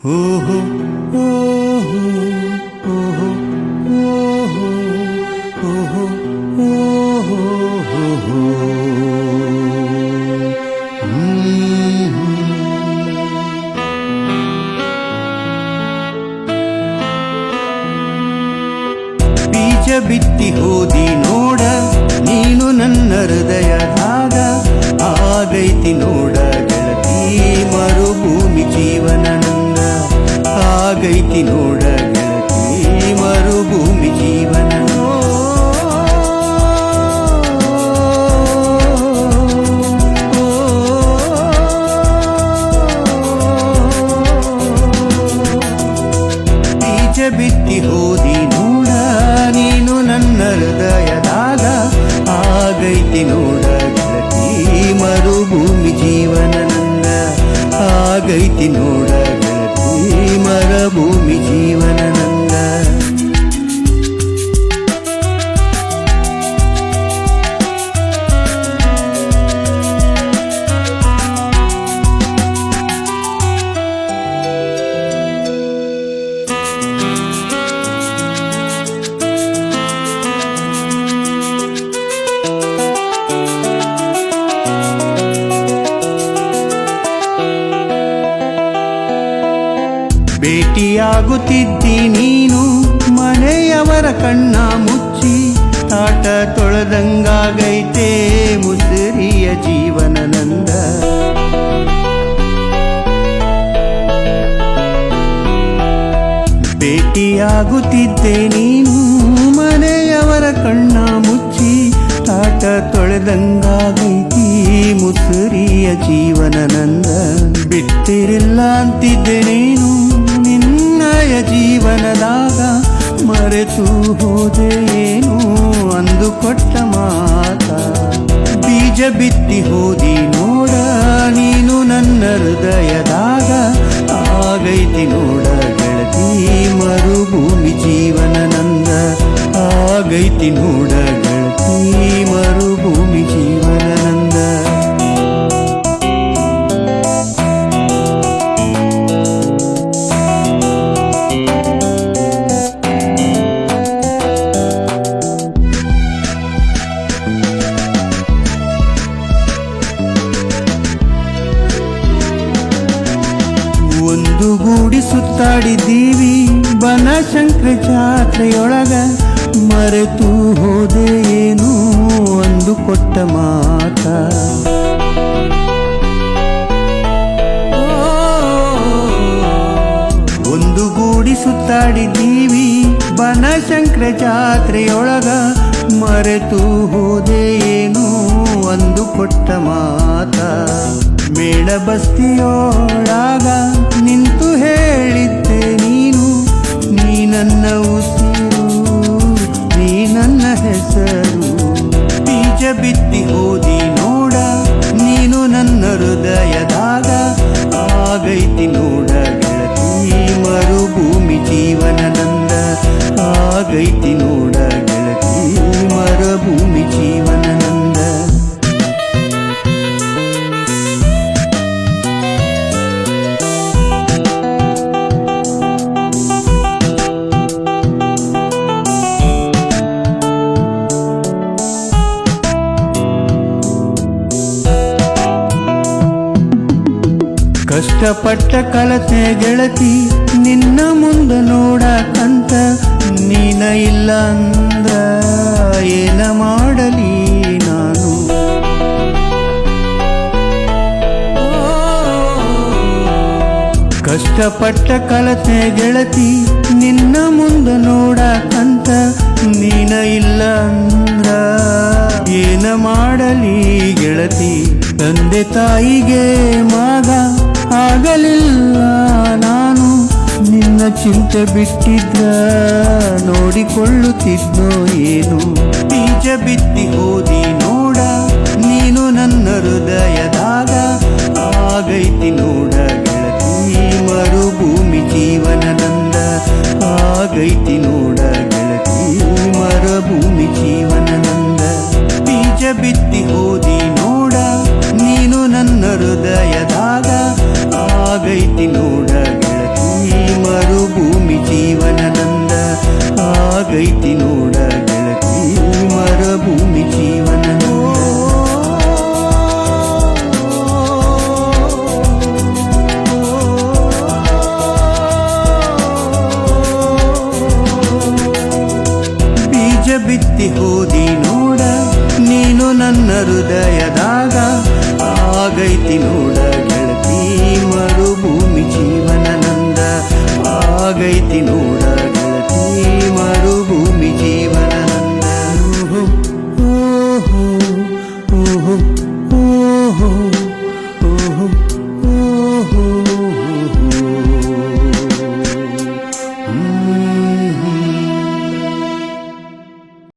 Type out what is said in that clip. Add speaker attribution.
Speaker 1: ಓಹೋ ಓಹೋ ಓಹೋ ಓಹೋ ಓಹೋ ಓಹೋ. ಬೀಜ ಬಿತ್ತಿ ಹೋದಿ ನೋಡ, ನೀನು ನನ್ನ ಹೃದಯದಾಗ ಆಗೈತಿ ನೋಡ. ಆಗೈತಿ ನೋಡ ಗೆಳತಿ ಮರುಭೂಮಿ ಜೀವನ ಬೀಜ ಬಿತ್ತಿ ಹೋದಿ ನೋಡ, ನೀನು ನನ್ನ ಹೃದಯದಾಗ ಆಗೈತಿ ನೋಡ ಗೆಳತಿ ಮರುಭೂಮಿ ಜೀವನ ನಂದ ಆಗೈತಿ ನೋಡ ಗೆಳತಿ ಮರುಭೂಮಿ ಜೀವನ ಭೇಟಿಯಾಗುತ್ತಿದ್ದಿ ನೀನು, ಮನೆಯವರ ಕಣ್ಣ ಮುಚ್ಚಿ, ತಾಟ ತೊಳೆದಂಗಾಗೈತೆ ಮುಸುರಿಯ ಜೀವನ ನಂದ. ಭೇಟಿಯಾಗುತ್ತಿದ್ದೆ ನೀನು, ಮನೆಯವರ ಕಣ್ಣ ಮುಚ್ಚಿ, ತಾಟ ತೊಳೆದಂಗಾಗೈತಿ ಮುಸುರಿಯ ಜೀವನ ನಂದ. ಬಿಟ್ಟಿರಿಲ್ಲ ಅಂತಿದ್ದೆ ನೀನು ನಿನ್ನಯ ಜೀವನದಾಗ ಮರೆತು ಹೋದೆ ಏನು ಅಂದು ಕೊಟ್ಟ ಮಾತ. ಬೀಜ ಬಿತ್ತಿ ಹೋದಿ ನೋಡ, ನೀನು ನನ್ನ ಹೃದಯದಾಗ ಆಗೈತಿ ನೋಡ ಗೆಳತಿ. ಮರುಭೂಮಿ ಜೀವನ ನಂದ ಆಗೈತಿ ನೋಡ ಗೆಳತಿ. ಗೂಡಿ ಸುತ್ತಾಡಿದ್ದೀವಿ ಬನಶಂಕರ ಜಾತ್ರೆಯೊಳಗ ಮರೆತು ಹೋದೆ ಏನು ಅಂದು ಕೊಟ್ಟ ಮಾತ. ಒಂದು ಗೂಡಿ ಸುತ್ತಾಡಿದ್ದೀವಿ ಬನಶಂಕರ ಜಾತ್ರೆಯೊಳಗ ಮರೆತು ಹೋದೆ ಏನು ಒಂದು ಕೊಟ್ಟ ಮಾತ. ಮೇಳಬಸ್ತಿಯೋಳಾಗ ನಿಂತು ಹೇಳಿದ್ದೆ ನೀನು, ನೀ ನನ್ನ ಉಸಿರು, ನೀ ನನ್ನ ಹೆಸರು. ಬೀಜ ಬಿತ್ತಿ ಓದಿ ನೋಡ, ನೀನು ನನ್ನ ಹೃದಯದಾಗ. ಆಗೈತಿ ನೋಡ ಗೆಳತಿ, ಮರುಭೂಮಿ ಜೀವನ ನಂದ ಆಗೈತಿ ನೋಡ ಕಷ್ಟಪಟ್ಟ ಕಲತೆ ಗೆಳತಿ, ನಿನ್ನ ಮುಂದೆ ನೋಡಕಂತ ನೀನ ಇಲ್ಲ ಏನ ಮಾಡಲಿ ನಾನು? ಕಷ್ಟಪಟ್ಟ ಕಲತೆ ಗೆಳತಿ, ನಿನ್ನ ಮುಂದೆ ನೋಡಕಂತ ನೀನ ಇಲ್ಲ ಅಂದ್ರ ಏನ ಮಾಡಲಿ ಗೆಳತಿ? ತಂದೆ ತಾಯಿಗೆ ಮಗ ಆಗಲಿಲ್ಲ ನಾನು. ನಿನ್ನ ಚಿಂತೆ ಬಿಟ್ಟಿದ್ದ ನೋಡಿಕೊಳ್ಳುತ್ತಿದ್ದೋ ಏನು? ಬೀಜ ಬಿತ್ತಿ ಹೋದಿ ನೋಡ, ನೀನು ನನ್ನ ಹೃದಯದಾಗ. ಆಗೈತಿ ನೋಡ, ಗೆಳತಿ, ಮರುಭೂಮಿ ಜೀವನ ನಂದ ಆಗೈತಿ